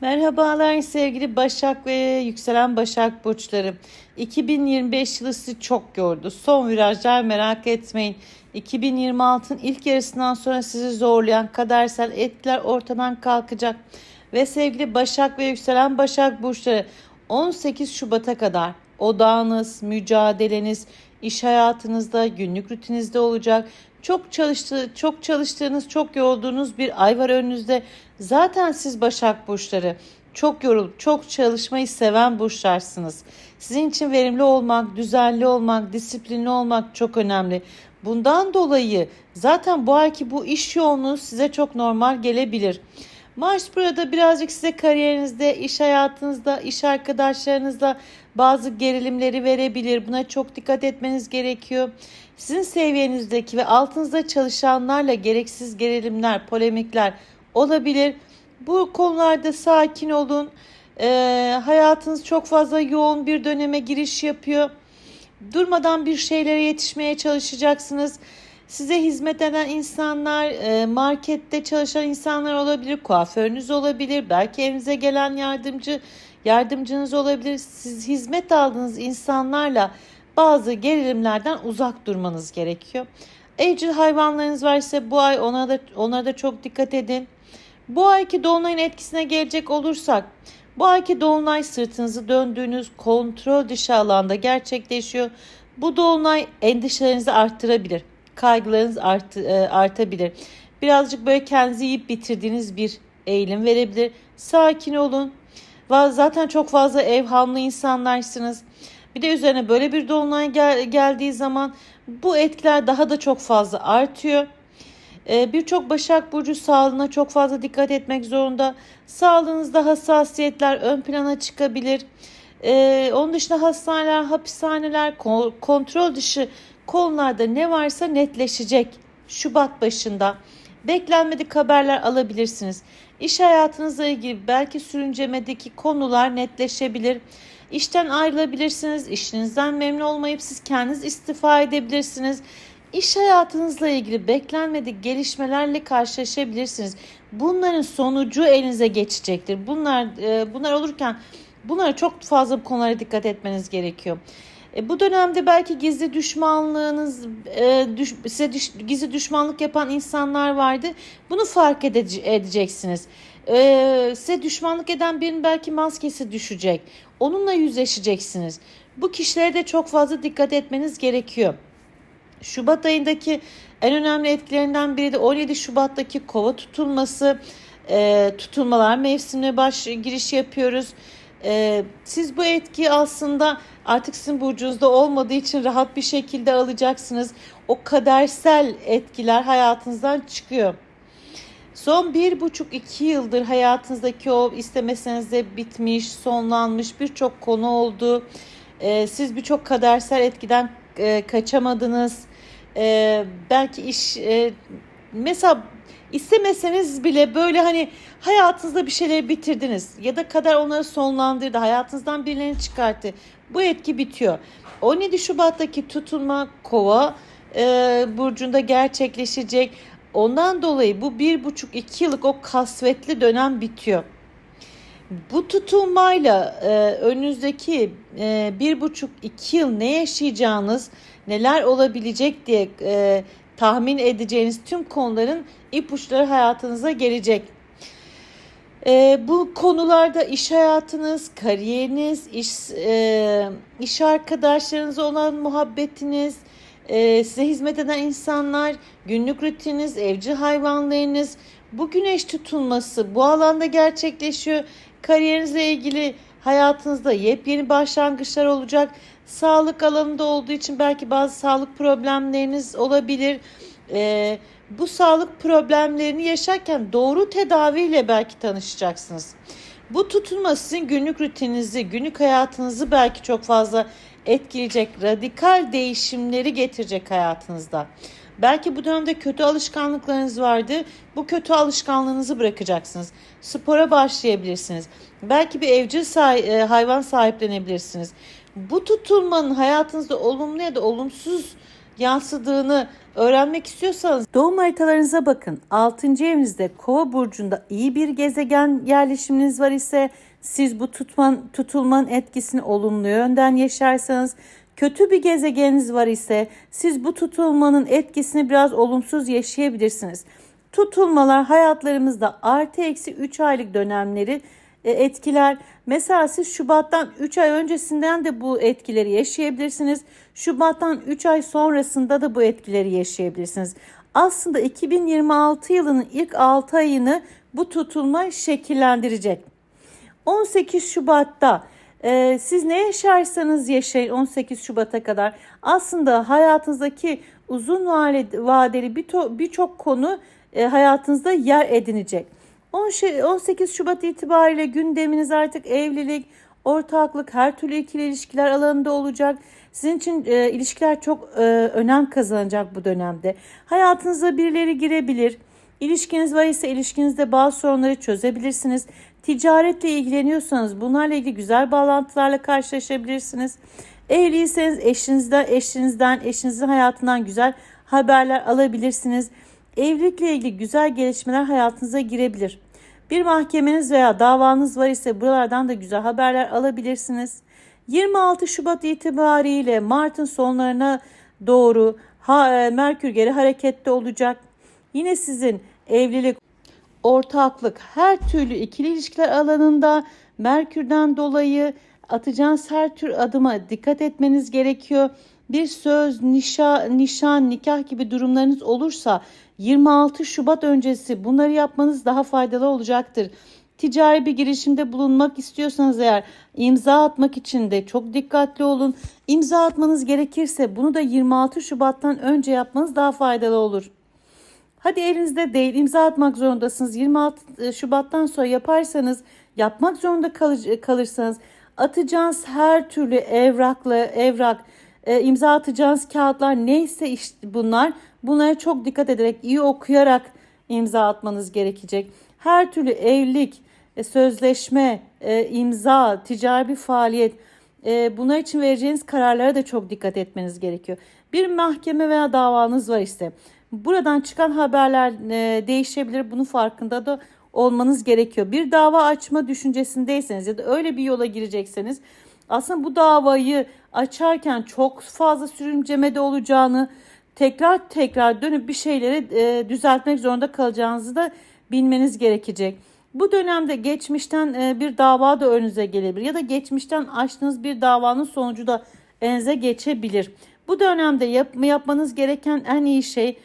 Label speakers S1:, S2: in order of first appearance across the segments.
S1: Merhabalar sevgili Başak ve yükselen Başak burçları. 2025 yılı sizi çok yordu. Son virajlar merak etmeyin. 2026'ın ilk yarısından sonra sizi zorlayan kadersel etkiler ortadan kalkacak. Ve sevgili Başak ve yükselen Başak burçları 18 Şubat'a kadar odağınız, mücadeleniz, iş hayatınızda, günlük rutinizde olacak. Çok çalıştı, çok çalıştığınız, çok yorulduğunuz bir ay var önünüzde. Zaten siz Başak burçları çok yorulup çok çalışmayı seven burçlarsınız. Sizin için verimli olmak, düzenli olmak, disiplinli olmak çok önemli. Bundan dolayı zaten bu ayki bu iş yoğunluğu size çok normal gelebilir. Mars burada birazcık size kariyerinizde, iş hayatınızda, iş arkadaşlarınızla bazı gerilimleri verebilir. Buna çok dikkat etmeniz gerekiyor. Sizin seviyenizdeki ve altınızda çalışanlarla gereksiz gerilimler, polemikler olabilir. Bu konularda sakin olun. Ee, hayatınız çok fazla yoğun bir döneme giriş yapıyor. Durmadan bir şeylere yetişmeye çalışacaksınız. Size hizmet eden insanlar, e, markette çalışan insanlar olabilir, kuaförünüz olabilir, belki evinize gelen yardımcı yardımcınız olabilir. Siz hizmet aldığınız insanlarla bazı gerilimlerden uzak durmanız gerekiyor. Evcil hayvanlarınız varsa bu ay ona da ona da çok dikkat edin. Bu ayki dolunayın etkisine gelecek olursak, bu ayki dolunay sırtınızı döndüğünüz kontrol dışı alanda gerçekleşiyor. Bu dolunay endişelerinizi arttırabilir. Kaygılarınız art, e, artabilir. Birazcık böyle kendinizi yiyip bitirdiğiniz bir eğilim verebilir. Sakin olun. Zaten çok fazla evhamlı insanlarsınız. Bir de üzerine böyle bir dolunay gel- geldiği zaman bu etkiler daha da çok fazla artıyor. Ee, Birçok Başak Burcu sağlığına çok fazla dikkat etmek zorunda. Sağlığınızda hassasiyetler ön plana çıkabilir. Ee, onun dışında hastaneler, hapishaneler, ko- kontrol dışı konularda ne varsa netleşecek Şubat başında. Beklenmedik haberler alabilirsiniz. İş hayatınızla ilgili belki sürüncemedeki konular netleşebilir. İşten ayrılabilirsiniz. İşinizden memnun olmayıp siz kendiniz istifa edebilirsiniz. İş hayatınızla ilgili beklenmedik gelişmelerle karşılaşabilirsiniz. Bunların sonucu elinize geçecektir. Bunlar e, bunlar olurken bunlara çok fazla bu konulara dikkat etmeniz gerekiyor. E, bu dönemde belki gizli düşmanlığınız, e, düş, size düş, gizli düşmanlık yapan insanlar vardı. Bunu fark edece- edeceksiniz. E, size düşmanlık eden birinin belki maskesi düşecek. Onunla yüzleşeceksiniz. Bu kişilere de çok fazla dikkat etmeniz gerekiyor. Şubat ayındaki en önemli etkilerinden biri de 17 Şubat'taki kova tutulması. E, tutulmalar mevsimine baş giriş yapıyoruz. E, siz bu etkiyi aslında artık sizin burcunuzda olmadığı için rahat bir şekilde alacaksınız. O kadersel etkiler hayatınızdan çıkıyor. Son bir buçuk iki yıldır hayatınızdaki o istemeseniz de bitmiş, sonlanmış birçok konu oldu. Ee, siz birçok kadersel etkiden e, kaçamadınız. Ee, belki iş e, mesela istemeseniz bile böyle hani hayatınızda bir şeyleri bitirdiniz ya da kader onları sonlandırdı hayatınızdan birilerini çıkarttı. Bu etki bitiyor. 17 Şubat'taki tutulma kova e, burcunda gerçekleşecek. Ondan dolayı bu bir buçuk iki yıllık o kasvetli dönem bitiyor. Bu tutulmayla e, önünüzdeki e, bir buçuk iki yıl ne yaşayacağınız, neler olabilecek diye e, tahmin edeceğiniz tüm konuların ipuçları hayatınıza gelecek. E, bu konularda iş hayatınız, kariyeriniz, iş, e, iş arkadaşlarınızla olan muhabbetiniz, e, size hizmet eden insanlar, günlük rutininiz, evcil hayvanlarınız, bu güneş tutulması bu alanda gerçekleşiyor. Kariyerinizle ilgili hayatınızda yepyeni başlangıçlar olacak. Sağlık alanında olduğu için belki bazı sağlık problemleriniz olabilir. Ee, bu sağlık problemlerini yaşarken doğru tedaviyle belki tanışacaksınız. Bu tutulma sizin günlük rutininizi, günlük hayatınızı belki çok fazla etkileyecek, radikal değişimleri getirecek hayatınızda. Belki bu dönemde kötü alışkanlıklarınız vardı. Bu kötü alışkanlığınızı bırakacaksınız. Spora başlayabilirsiniz. Belki bir evcil say- hayvan sahiplenebilirsiniz. Bu tutulmanın hayatınızda olumlu ya da olumsuz yansıdığını öğrenmek istiyorsanız doğum haritalarınıza bakın. 6. evinizde Kova burcunda iyi bir gezegen yerleşiminiz var ise siz bu tutman, tutulmanın etkisini olumlu yönden yaşarsanız kötü bir gezegeniniz var ise siz bu tutulmanın etkisini biraz olumsuz yaşayabilirsiniz. Tutulmalar hayatlarımızda artı eksi 3 aylık dönemleri etkiler. Mesela siz Şubat'tan 3 ay öncesinden de bu etkileri yaşayabilirsiniz. Şubat'tan 3 ay sonrasında da bu etkileri yaşayabilirsiniz. Aslında 2026 yılının ilk 6 ayını bu tutulma şekillendirecek. 18 Şubat'ta e, siz ne yaşarsanız yaşayın 18 Şubat'a kadar aslında hayatınızdaki uzun vadeli birçok konu e, hayatınızda yer edinecek. 18 Şubat itibariyle gündeminiz artık evlilik, ortaklık, her türlü ikili ilişkiler alanında olacak. Sizin için e, ilişkiler çok e, önem kazanacak bu dönemde. Hayatınıza birileri girebilir. İlişkiniz var ise ilişkinizde bazı sorunları çözebilirsiniz. Ticaretle ilgileniyorsanız bunlarla ilgili güzel bağlantılarla karşılaşabilirsiniz. Evliyseniz eşinizden, eşinizden, eşinizin hayatından güzel haberler alabilirsiniz. Evlilikle ilgili güzel gelişmeler hayatınıza girebilir. Bir mahkemeniz veya davanız var ise buralardan da güzel haberler alabilirsiniz. 26 Şubat itibariyle Mart'ın sonlarına doğru ha, e, Merkür geri harekette olacak. Yine sizin evlilik, ortaklık, her türlü ikili ilişkiler alanında Merkür'den dolayı atacağınız her tür adıma dikkat etmeniz gerekiyor. Bir söz, nişa, nişan, nikah gibi durumlarınız olursa 26 Şubat öncesi bunları yapmanız daha faydalı olacaktır. Ticari bir girişimde bulunmak istiyorsanız eğer imza atmak için de çok dikkatli olun. İmza atmanız gerekirse bunu da 26 Şubat'tan önce yapmanız daha faydalı olur. Hadi elinizde değil imza atmak zorundasınız. 26 Şubat'tan sonra yaparsanız yapmak zorunda kalırsanız atacağınız her türlü evraklı evrak e, imza atacağınız kağıtlar neyse işte bunlar bunlara çok dikkat ederek iyi okuyarak imza atmanız gerekecek. Her türlü evlilik, e, sözleşme, e, imza, ticari bir faaliyet e, bunlar için vereceğiniz kararlara da çok dikkat etmeniz gerekiyor. Bir mahkeme veya davanız var ise buradan çıkan haberler e, değişebilir. Bunun farkında da olmanız gerekiyor. Bir dava açma düşüncesindeyseniz ya da öyle bir yola girecekseniz aslında bu davayı açarken çok fazla sürüncemede olacağını, tekrar tekrar dönüp bir şeyleri e, düzeltmek zorunda kalacağınızı da bilmeniz gerekecek. Bu dönemde geçmişten e, bir dava da önünüze gelebilir ya da geçmişten açtığınız bir davanın sonucu da elinize geçebilir. Bu dönemde yap, yapmanız gereken en iyi şey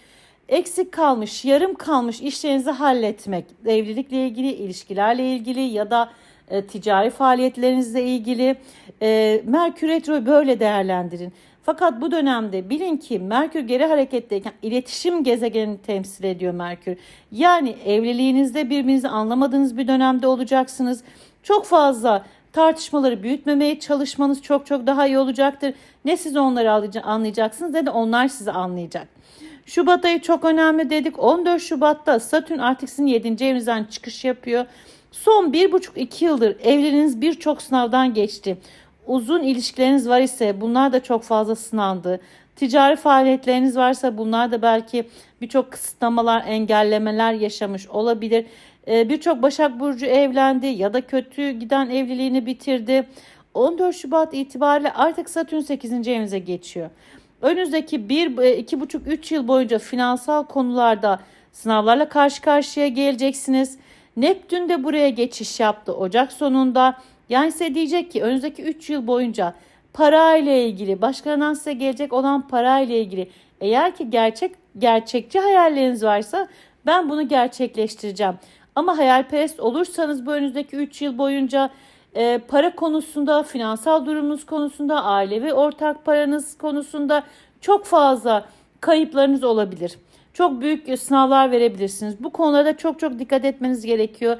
S1: eksik kalmış, yarım kalmış işlerinizi halletmek. Evlilikle ilgili, ilişkilerle ilgili ya da e, ticari faaliyetlerinizle ilgili e, Merkür Retro böyle değerlendirin. Fakat bu dönemde bilin ki Merkür geri hareketteyken iletişim gezegenini temsil ediyor Merkür. Yani evliliğinizde birbirinizi anlamadığınız bir dönemde olacaksınız. Çok fazla tartışmaları büyütmemeye çalışmanız çok çok daha iyi olacaktır. Ne siz onları anlayacaksınız ne de onlar sizi anlayacak. Şubat ayı çok önemli dedik. 14 Şubat'ta Satürn artık sizin 7. evinizden çıkış yapıyor. Son 1,5-2 yıldır evliliğiniz birçok sınavdan geçti. Uzun ilişkileriniz var ise bunlar da çok fazla sınandı. Ticari faaliyetleriniz varsa bunlar da belki birçok kısıtlamalar, engellemeler yaşamış olabilir. Ee, birçok Başak Burcu evlendi ya da kötü giden evliliğini bitirdi. 14 Şubat itibariyle artık Satürn 8. evinize geçiyor. Önünüzdeki 1-2,5-3 e, yıl boyunca finansal konularda sınavlarla karşı karşıya geleceksiniz. Neptün de buraya geçiş yaptı Ocak sonunda. Yani size diyecek ki önümüzdeki 3 yıl boyunca para ile ilgili, başkalarından size gelecek olan para ile ilgili eğer ki gerçek gerçekçi hayalleriniz varsa ben bunu gerçekleştireceğim. Ama hayalperest olursanız bu önünüzdeki 3 yıl boyunca e, para konusunda, finansal durumunuz konusunda, ailevi ortak paranız konusunda çok fazla kayıplarınız olabilir. Çok büyük sınavlar verebilirsiniz. Bu konularda çok çok dikkat etmeniz gerekiyor.